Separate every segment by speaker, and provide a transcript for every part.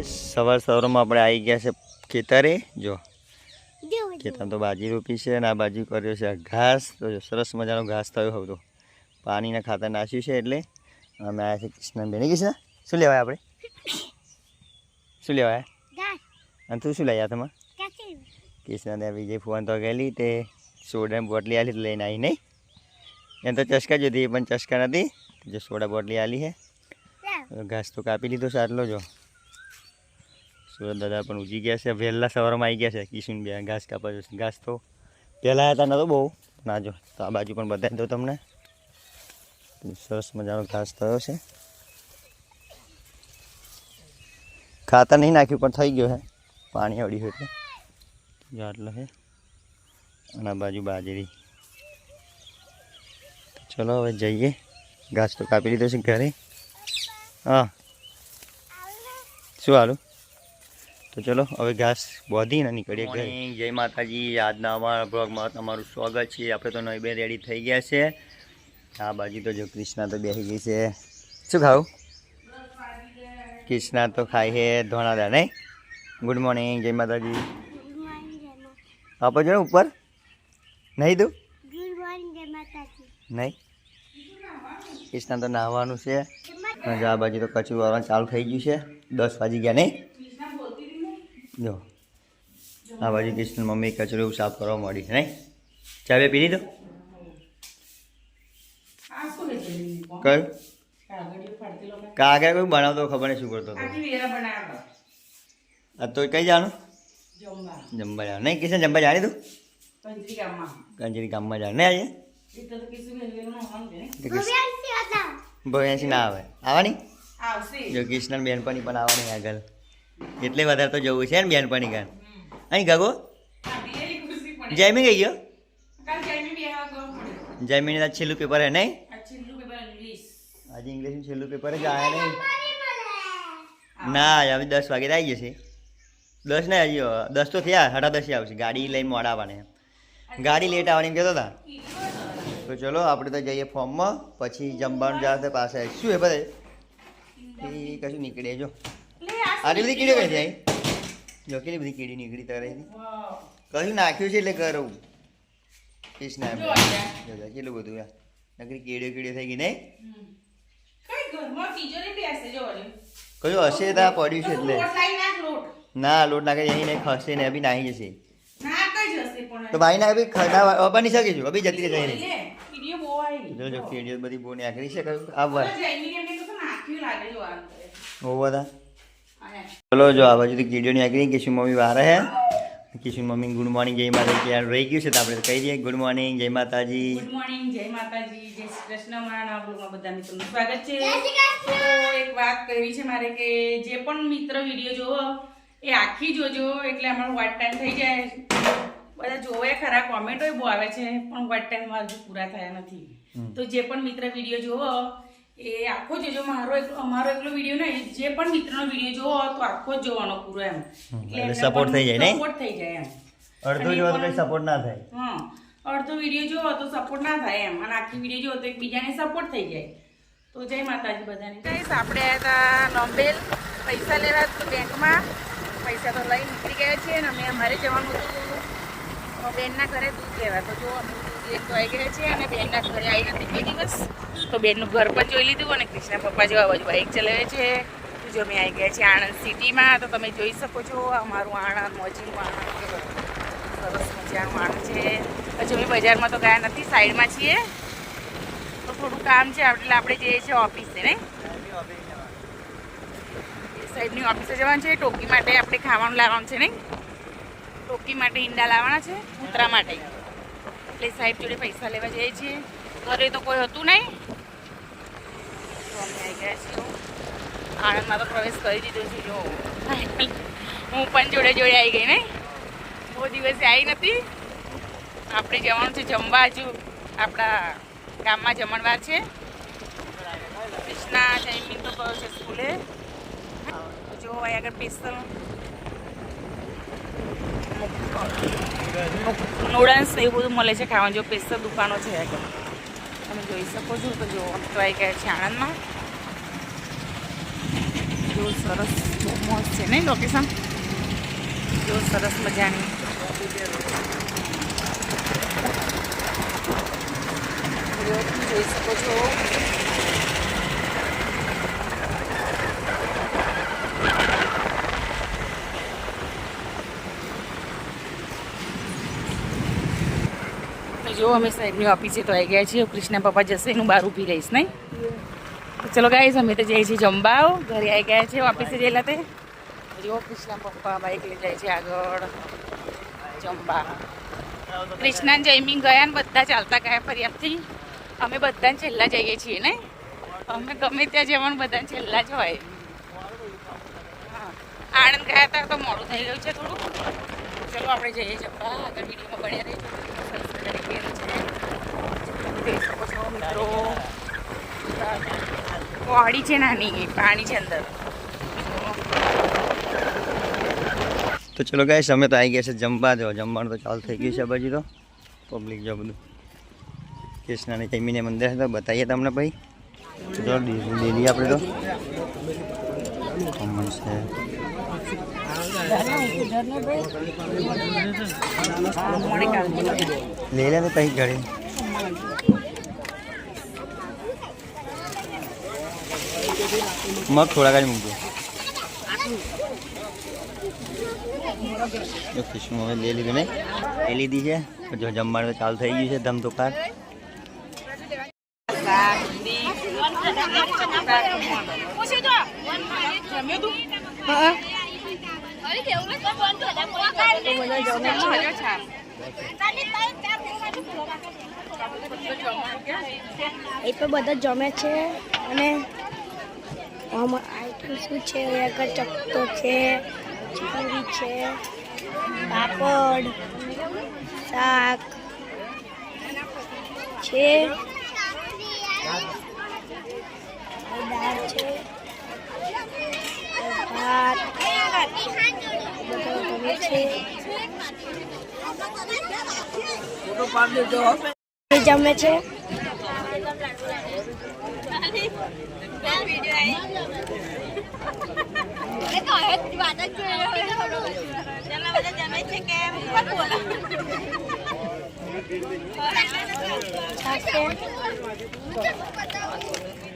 Speaker 1: Guys સવાર સવારમાં આપણે આવી ગયા છે ખેતરે. જો ખેતર તો બાજી રોપી છે અને આ બાજુ કર્યો છે ઘાસ. તો જો સરસ મજાનો ઘાસ થયો હતો પાણીના ખાતર નાખ્યું છે એટલે અમે આવ્યા છે કૃષ્ણ બેની કૃષ્ણ શું લેવાય આપણે? શું લેવાય? અને તું શું લાવ્યા તમે કૃષ્ણ ત્યાં વિજય ફોન તો ગયેલી તે સોડાની બોટલી આલી તો લઈને આવી નહીં. એમ તો ચસકા જોતી પણ ચસકા નથી. જો સોડા બોટલી આલી છે. ઘાસ તો કાપી લીધો છે જો. સુરત દાદા પણ ઉજી ગયા છે. વહેલા સવારમાં આવી ગયા છે. કિશન બે ઘાસ કાપા જશે. ઘાસ તો પહેલાં હતા નતો બહુ. ના જો, તો આ બાજુ પણ બતાવી દઉં તમને. સરસ મજાનો ઘાસ થયો છે. ખાતર નહીં નાખ્યું, પણ થઈ ગયો છે પાણી અડ્યું એટલે. જો આટલો છે. અને બાજુ બાજરી. ચલો હવે જઈએ. ઘાસ તો કાપી લીધો છે ઘરે. હા. શું હાલું? તો ચલો, હવે ઘાસ બોધીને નીકળીએ ઘરે. જય માતાજી. આજના અમારા બ્લોગમાં તમારું સ્વાગત છે. આપણે તો નવી બે રેડી થઈ ગયા છે. આ બાજુ તો જો કૃષ્ણા તો બેસી ગઈ છે. શું ખાવું? કૃષ્ણા તો ખાય છે ધોણાદા નહીં? ગુડ મોર્નિંગ જય માતાજી. આપો જો ઉપર? નહીં દઉં? નહીં? ક્રિષ્ના તો નાહવાનું છે. આ બાજુ તો કચરું વાળવાનું ચાલુ થઈ ગયું છે. દસ વાગી ગયા, નહીં? જો. આ બાજુ કૃષ્ણ મમ્મી કચરું એવું સાફ કરવા મળી છે નહીં? ચા બે પી? લીધો કયું કાગળ કોઈ બનાવતો ખબર નહીં શું કરતો હતો. તો કઈ જવાનું જમવા. જવાનું નહીં કિશન જમવા જાણી તું? કંજરી ગામમાં. જાણ. આજે? ભવ્યાસી ના આવે. આવવાની? જો કૃષ્ણ બેનપણી પણ આવવાની આગળ. એટલે વધારે તો જવું છે ને બેનપણી ગાન અહીં ગગો? જયમી ગઈ ગયો? જયમીની આજ છેલ્લું પેપર હે નહીં આજે ઇંગ્લિશનું છેલ્લું પેપર જ આવ્યા નહીં ના હવે દસ વાગે તો આવી જશે. દસ ને હજી દસ તો થયા સાડા દસે આવશે. ગાડી લઈને મોડા આવવાને ગાડી લેટ આવવાની એમ કહેતો હતા તો ચલો આપણે તો જઈએ ફોર્મમાં પછી જમવાનું જશે પાસે શું એ બધે. એ કશું નીકળે જો. આટલી બધી કીડી કઈ જાય? જો કેટલી બધી કીડી નીકળી તારે કશું નાખ્યું છે એટલે કરું કૃષ્ણ એમ. જો જો, કેટલું બધું યાર નકરી કીડીઓ કીડીઓ થઈ ગઈ નહીં? કયું હશે તા પડ્યું છે એટલે. ના લોટ નાખે અહીં નહીં ખસે ને અભી નાહી જશે. તો ભાઈ ના અભી ખડા અબાની શકે છું અભી જતી રહે નહીં જો જો કીડીઓ બધી બહુ નાખી છે કયું? આવવા. બહુ બધા ચલો જો આ બાજુ કીડીઓની આગળ કિશુ મમ્મી વારે હે. કિશુ મમ્મી ગુડ મોર્નિંગ જય માતાજી. યાર રહી ગયું છે તો આપણે કહી દઈએ ગુડ મોર્નિંગ જય માતાજી.
Speaker 2: ગુડ મોર્નિંગ જય માતાજી. જય શ્રી કૃષ્ણ મારા નવા બ્લોગમાં બધા મિત્રોનું સ્વાગત છે. એક વાત કહેવી છે મારે કે જે પણ મિત્ર વીડિયો જોવો એ આખી જોજો એટલે અમારો વાટ ટાઈમ થઈ જાય. બધા જોવે ખરા કોમેન્ટો બહુ આવે છે પણ વાટ ટાઈમ હજુ પૂરા થયા નથી. તો જે પણ મિત્ર વીડિયો જોવો એ આખો જોજો મારો અમારો એકલો વીડિયો નહીં જે પણ મિત્રનો વીડિયો જોવો તો આખો જ જોવાનો પૂરો એમ.
Speaker 1: એટલે
Speaker 2: સપોર્ટ
Speaker 1: થઈ જાય ને?
Speaker 2: સપોર્ટ થઈ જાય એમ.
Speaker 1: અડધો જોવો તો સપોર્ટ ના થાય.
Speaker 2: હા અડધો વીડિયો જોવો તો સપોર્ટ ના થાય એમ. અને આખી વીડિયો જોવો તો એકબીજાને સપોર્ટ થઈ જાય. તો જય માતાજી બધાને. ગાઈસ આપણે હતા નોમ્બેલ પૈસા લેવા તો બેંકમાં. પૈસા તો લઈ નીકળી ગયા છીએ અને અમે અમારે જવાનું હતું. બેનના ઘરે દૂધ લેવા. તો જો અમે દૂધ આવી ગયા છીએ અને બેનના ઘરે આવી નથી બે દિવસ. તો બેનનું ઘર પણ જોઈ લીધું અને કૃષ્ણ પપ્પા જેવા બાજુ બાઇક ચલાવે છે. જો અમે આવી ગયા છીએ આણંદ સિટીમાં તો તમે જોઈ શકો છો અમારું આણંદ મોજીનું આણંદ સરસ મજાનું આણંદ છે. હજુ અમે બજારમાં તો ગયા નથી સાઈડમાં છીએ. તો થોડું કામ છે એટલે આપણે જઈએ છીએ ઓફિસે એ સાઈડની ઓફિસે જવાનું છે. ટોકી માટે આપણે ખાવાનું લાવવાનું છે નહીં? ટોકી માટે ઈંડા લાવવાના છે, કૂતરા માટે. એટલે સાહેબ જોડે પૈસા લેવા જઈએ છીએ. ઘરે તો કોઈ હતું નહીં. અમે આવી ગયા છીએ આણંદમાં તો પ્રવેશ કરી દીધો છે, જો. હું પણ જોડે જોડે આવી ગઈ નહીં. બહુ દિવસે આવી નથી. આપણે જવાનું છે જમવા હજુ. આપણા ગામમાં જમણવાર છે. કૃષ્ણા ટાઈમિંગ તો કયો છે સ્કૂલે. જો અહીં આગળ સ્પેશિયલ નૂડલ્સ એવું બધું મળે છે ખાવાનું. જો પેસ્ટર દુકાનો છે આગળ. તમે જોઈ શકો છો, તો જો ટ્રાય ગયા છે આણંદમાં. જો સરસ મોજ છે નહીં લોકેશન જો સરસ મજાની. જોઈ શકો છો. જો અમે સાહેબની ઓફિસે તો આવી ગયા છીએ. કૃષ્ણ પપ્પા જશે એનું બહાર ઊભી રહીશ, નહીં? ચલો ગાઈશ અમે તો જઈએ છીએ જમવાઓ ઘરે આવી ગયા છે, ઓફિસે ગયેલા તે? જો કૃષ્ણ પપ્પા બાઈક લઈ જાય છે આગળ. જમવા કૃષ્ણ જયમી ગયા ને બધા ચાલતા ગયા ફરિયાદથી. અમે બધાને છેલ્લા જઈએ છીએ ને અમે ગમે ત્યાં જવાનું બધાને છેલ્લા જ હોય. આણંદ ગયા હતા, તો મોડું થઈ ગયું છે થોડું. ચલો, આપણે જઈએ જમવા આગળ વિડીયોમાં બન્યા રહીએ મજાની છે નાની, પાણી છે અંદર.
Speaker 1: તો ચલો ગાઈસ અમે તો આવી ગયા છે જમવા. જો, જમવાનું તો ચાલુ થઈ ગયું છે પછી તો. પબ્લિક જો બધું. કૃષ્ણની જમીને મંદિર તો બતાવીએ તમને ભાઈ. ચલો ડેલી આપણે તો. છે. લઈ લે તો કઈ ઘરે મગ થોડાક જ મૂકજો જો ફિશમાં હવે લઈ લીધું ને લઈ લીધી છે જો જમવાનું ચાલુ થઈ ગયું છે ધમ દુકાન
Speaker 3: એ પણ બધા જમે છે અને આમાં શું છે? આગળ ચપતો છે પૂરી છે, પાપડ, શાક છે, દાળ છે. ભાત બધા ગમે છે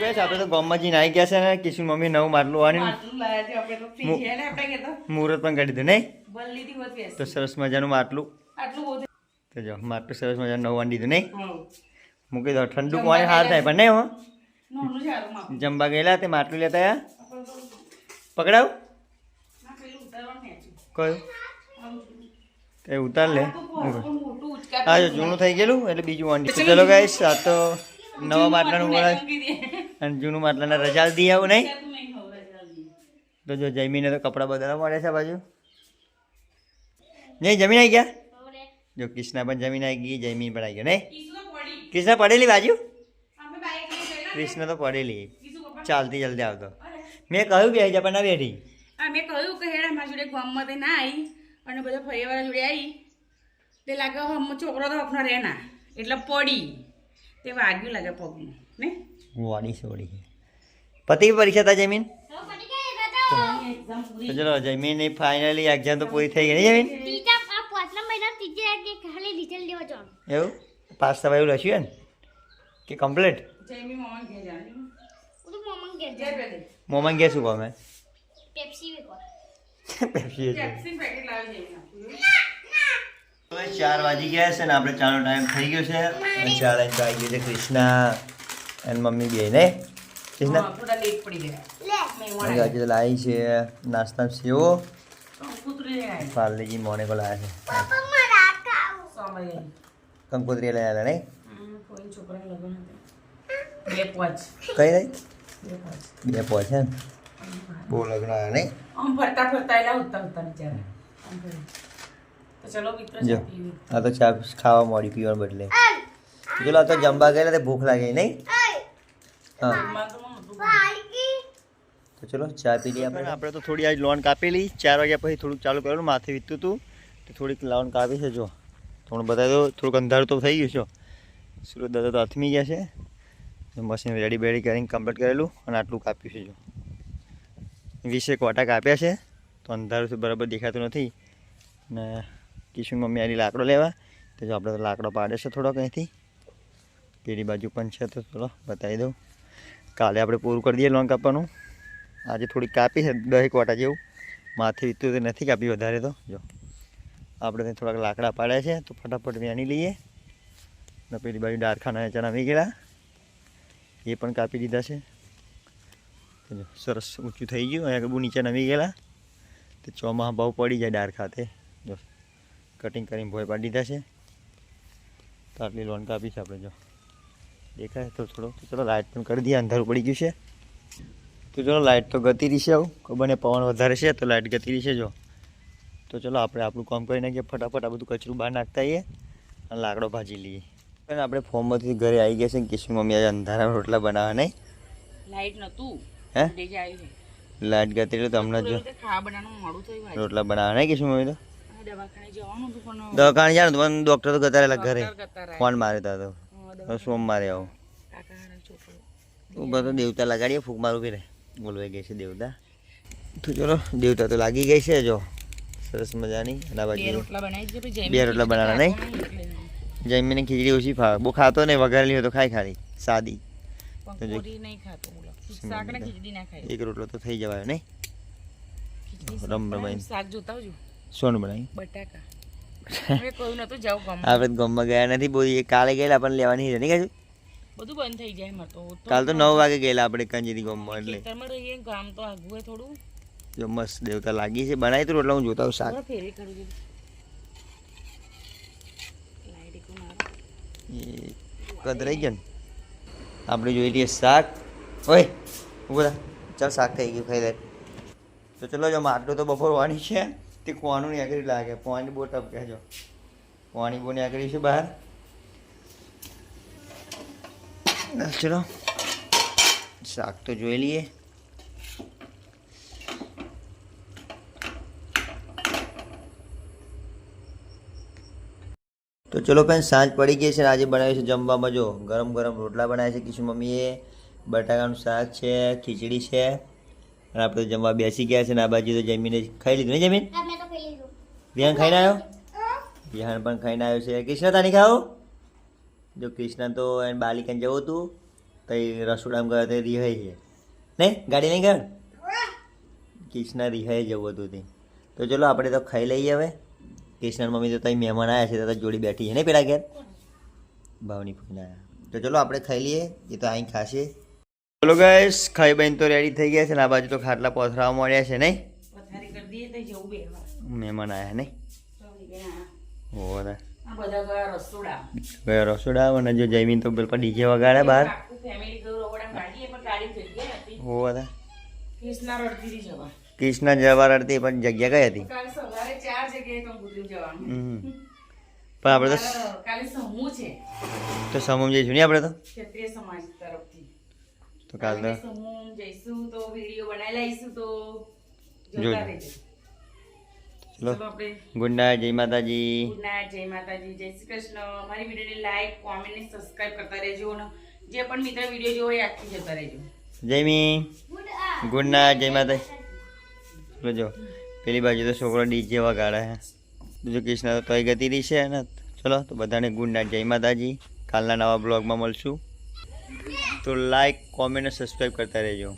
Speaker 3: એ
Speaker 1: આપણે તો ગામમાં જઈને આવી ગયા છે ને કિશુ મમ્મી નવું માટલું આની મુહૂર્ત પણ કરી દીધું નહીં? તો સરસ મજાનું માટલું. તો જો માટલું સરસ મજાનું નવું આની દીધું નહીં? મૂકી દો ઠંડુ પાણી હાર થાય પણ નહીં હો. જમવા ગયેલા તે માટલું લેતા પકડાવ? કયું? તે ઉતાર લે. હા જો જૂનું થઈ ગયેલું એટલે બીજું વાંડી ચલો ગાઈસ આ તો નવા માટલાનું વળાય. અને જૂનું માટલાને રજા દઈ આવું નહીં? તો જો જમીને તો કપડાં બદલવા મળે છે બાજુ. નહીં જમીન આવી ગયા? જો કૃષ્ણા પણ જમીન આવી ગઈ જમીન પણ આવી ગયો નહીં? કૃષ્ણ પડેલી બાજુ? કૃષ્ણ તો પડેલી. ચાલતી જલ્દી આવતો. મેં કહ્યું કે હજા પણ ના બેઠી
Speaker 2: મેં કહ્યું કે હેડા મારા જોડે ગામમાં તે ના આવી અને બધા ફરિયાવાળા જોડે આવી તે લાગે હમ છોકરો તો હફનો રહે ના એટલે પડી. તે વાગ્યું લાગે પગનું ને?
Speaker 1: વાડી છે વળી પતિ પરીક્ષા તા જમીન? તો ચલો જમીન ફાઇનલી એક્ઝામ તો પૂરી થઈ ગઈ જમીન? એવું? પાસ થવા એવું લખ્યું ને કે કમ્પ્લીટ
Speaker 2: જયમી મોમાં ઘેર
Speaker 1: શું કહો મેં
Speaker 3: પેપ્સી
Speaker 1: પેપ્સી
Speaker 2: પેપ્સી પેકેટ લાવી જયમી
Speaker 1: હવે ચાર વાગી ગયા છે ને આપણે ચાનો ટાઈમ થઈ ગયો છે. અને ચા તો આવી ગયો છે કૃષ્ણા અને મમ્મી બે ને. કૃષ્ણા? આજે તો લાવી છે નાસ્તામાં સેવો. પાર્લેજી મોને કો લાવ્યા છે. કંકોત્રી લઈ આવ્યા નહીં?
Speaker 2: હમ, કોઈ છોકરાને લગ્ન હતા. બે પોચ.
Speaker 1: કઈ નહીં
Speaker 2: બે પોચ.
Speaker 1: ને બહુ લગ્ન આવ્યા નહીં?
Speaker 2: ફરતા ફરતા એલા ઉતા ઉતા બિચારા આમ ફરી. તો ચલો મિત્ર
Speaker 1: જો. આ તો ચા ખાવા મોડી પીવા બદલે. ચલો આ તો જમવા ગયેલા તે ભૂખ લાગે નહીં? હા.
Speaker 2: તો મને
Speaker 1: ચલો ચા પી લઈએ આપણે. આપણે તો થોડી આજ લોન કાપેલી ચાર વાગ્યા પછી થોડુંક ચાલુ કરેલું માથે વીતું હતું તો થોડીક લોન કાપી છે જો. તમને બતાવી દો થોડુંક અંધારું તો થઈ ગયું છે સુરત દાદા તો અથમી ગયા છે. મશીન રેડી બેડી કરીને કમ્પ્લીટ કરેલું અને આટલું કાપ્યું છે જો. વીસેક વાટા કાપ્યા છે તો અંધારું છે બરાબર દેખાતું નથી. ને કિશન મમ્મી આની લાકડો લેવા. તો જો આપણે લાકડો પાડે છે થોડોક અહીંથી. પેલી બાજુ પણ છે તો ચલો બતાવી દઉં. કાલે આપણે પૂરું કરી દઈએ લોન કાપવાનું. આજે થોડી કાપી છે દહેક વાટા જેવું. માથે વીતું તો નથી કાપી વધારે તો. જો. આપણે ત્યાં થોડાક લાકડા પાડ્યા છે, તો ફટાફટ વેણી લઈએ. ને પેલી બાજુ ડારખાના ચણા આવી ગયા એ પણ કાપી દીધા છે. સરસ ઊંચું થઈ ગયું. અહીંયા બહુ નીચે નમી ગયેલા તો ચોમાસા બહુ પડી જાય ડાર ખાતે જો. કટિંગ કરીને ભોય પાડી દીધા છે. તો આટલી લોન કાપી છે આપણે જો. દેખાય તો થોડો. તો ચલો લાઇટ પણ કરી દઈએ અંધારું પડી ગયું છે. તો ચલો લાઇટ તો ગતી રહી છે આવું. ખબર ને પવન વધારે છે તો લાઇટ ગતી રહી છે જો. તો ચલો આપણે આપણું કામ કરી નાખીએ ફટાફટ આ બધું કચરું બહાર નાખતા આવીએ અને લાકડો ભાજી લઈએ. અને આપણે ફોર્મમાંથી ઘરે આવી ગયા છે કિશુ મમ્મી આજે અંધારામાં રોટલા બનાવવા નહીં.
Speaker 2: લાઈટ નતું
Speaker 1: હે? લાઇટ ગતિ રહી તો તમને જો. રોટલા બનાવવા નહીં કિશુ મમ્મી તો?
Speaker 2: દવાખાને જવાનું હતું પણ
Speaker 1: દવાખાને જવાનું પણ ડૉક્ટર તો ગતા રહેલા ઘરે. ફોન માર્યો તા સોમવારે આવું.
Speaker 2: ઊભા
Speaker 1: તો દેવતા લગાડીએ ફૂક મારું કે બોલવાઈ ગઈ છે દેવતા. તો ચલો દેવતા તો લાગી ગઈ છે જો. સરસ મજાની અને
Speaker 2: બે
Speaker 1: બાજુ બે રોટલા બનાવવાના નહીં? જમીને ખીચડી ઓછી ફાવે બહુ ખાતો નહીં વઘારેલી હોય તો ખાય ખાલી સાદી. એક રોટલો તો થઈ જવાય નહીં? રમ રમાઈ
Speaker 2: શાક જોતા
Speaker 1: સોનું બનાવી.
Speaker 2: બટાકા.
Speaker 1: આપણે ગામમાં ગયા નથી બહુ કાલે ગયેલા પણ લેવાની છે નહીં કાજુ
Speaker 2: બધું બંધ થઈ જાય મારે તો.
Speaker 1: કાલ તો નવ વાગે ગયેલા આપણે કંજીની ગામમાં એટલે.
Speaker 2: ખેતરમાં રહીએ ગામ તો આગું હોય થોડું.
Speaker 1: જો મસ્ત દેવતા લાગી છે બનાવી તો એટલે હું જોતા શાક.
Speaker 2: ફેરી કરું છું.
Speaker 1: ગયા ને? આપણે જોઈ લઈએ શાક. ઓય ઊભો ચાલ શાક થઈ ગયું ખાઈ લે. તો ચલો જો માટલું તો બપોરવાની છે. તે કોવાનું ની આગળ લાગે. પાણી બહુ ટપકે જો પાણી બહુ આગળ છે બહાર. ચલો. શાક તો જોઈ લઈએ. તો ચલો ફ્રેન્ડ સાંજ પડી ગઈ છે આજે બનાવ્યું છે જમવામાં. જો ગરમ ગરમ રોટલા બનાવ્યા છે કિશુ મમ્મીએ. બટાકાનું શાક છે, ખીચડી છે. અને આપણે તો જમવા બેસી ગયા છે ને આ બાજુ તો જમીને ખાઈ લીધું ને જમીન? વિહાન ખાઈને આવ્યો? વિહાન પણ ખાઈને આવ્યો છે. કૃષ્ણ તાની ખાવ? જો કૃષ્ણ તો એને બાલિકાને જવું હતું તો એ રસોડામાં ગયો તો રિહાઈ છે. નહીં ગાડી નહીં ગયો? કૃષ્ણ રિહાઈ જવું હતું તે તો ચલો આપણે તો ખાઈ લઈએ હવે. કૃષ્ણ મમ્મી તો ત્યાં મહેમાન આવ્યા છે તો જોડી બેઠી છે ને પેલા ઘેર? ભાવની ફૂઈને આવ્યા તો ચલો આપણે ખાઈ લઈએ. એ તો અહીં ખાશે. ચલો ગાઈસ ખાઈ બહેન તો રેડી થઈ ગયા છે ને આ બાજુ તો ખાટલા પથરાવા મળ્યા છે નહીં?
Speaker 2: પથારી કરી દઈએ તો જવું બેવા
Speaker 1: મહેમાન આવ્યા નહીં?
Speaker 2: ઓરે ગયા. આ બધા ગયા રસોડા.
Speaker 1: અને જો જમીન તો પેલા ડીજે વગાડે બહાર. હોવા
Speaker 2: કૃષ્ણા રડતી જવા.
Speaker 1: રડતી પણ જગ્યા કઈ હતી. પણ આપણે તો
Speaker 2: છે.
Speaker 1: તો સમમ જઈશું ને આપણે તો?
Speaker 2: ક્ષત્રિય સમાજ. તરફથી
Speaker 1: કાલ તો
Speaker 2: કાલે સમૂહ જઈશું તો વીડિયો બનાવી લઈશું તો જોતા રહેજો.
Speaker 1: ચલો. ગુડ નાઇટ જય માતાજી.
Speaker 2: ગુડ નાઇટ જય માતાજી જય શ્રી કૃષ્ણ. મારી વિડીયોને લાઈક કોમેન્ટ ને સબસ્ક્રાઇબ કરતા રહેજો અને જે પણ મિત્ર વીડિયો જોવો એ આખી જતા રહેજો.
Speaker 3: જયમી
Speaker 1: ગુડ નાઇટ જય માતાજી. ચલો જો પેલી બાજુ તો છોકરો ડીજે વગાડે છે. બીજું કૃષ્ણ તો તોય ગતિ રહી છે ને. ચલો તો બધાને ગુડ નાઇટ જય માતાજી. કાલના નવા બ્લોગમાં મળશું. તો લાઈક કોમેન્ટ અને સબસ્ક્રાઈબ કરતા રહેજો.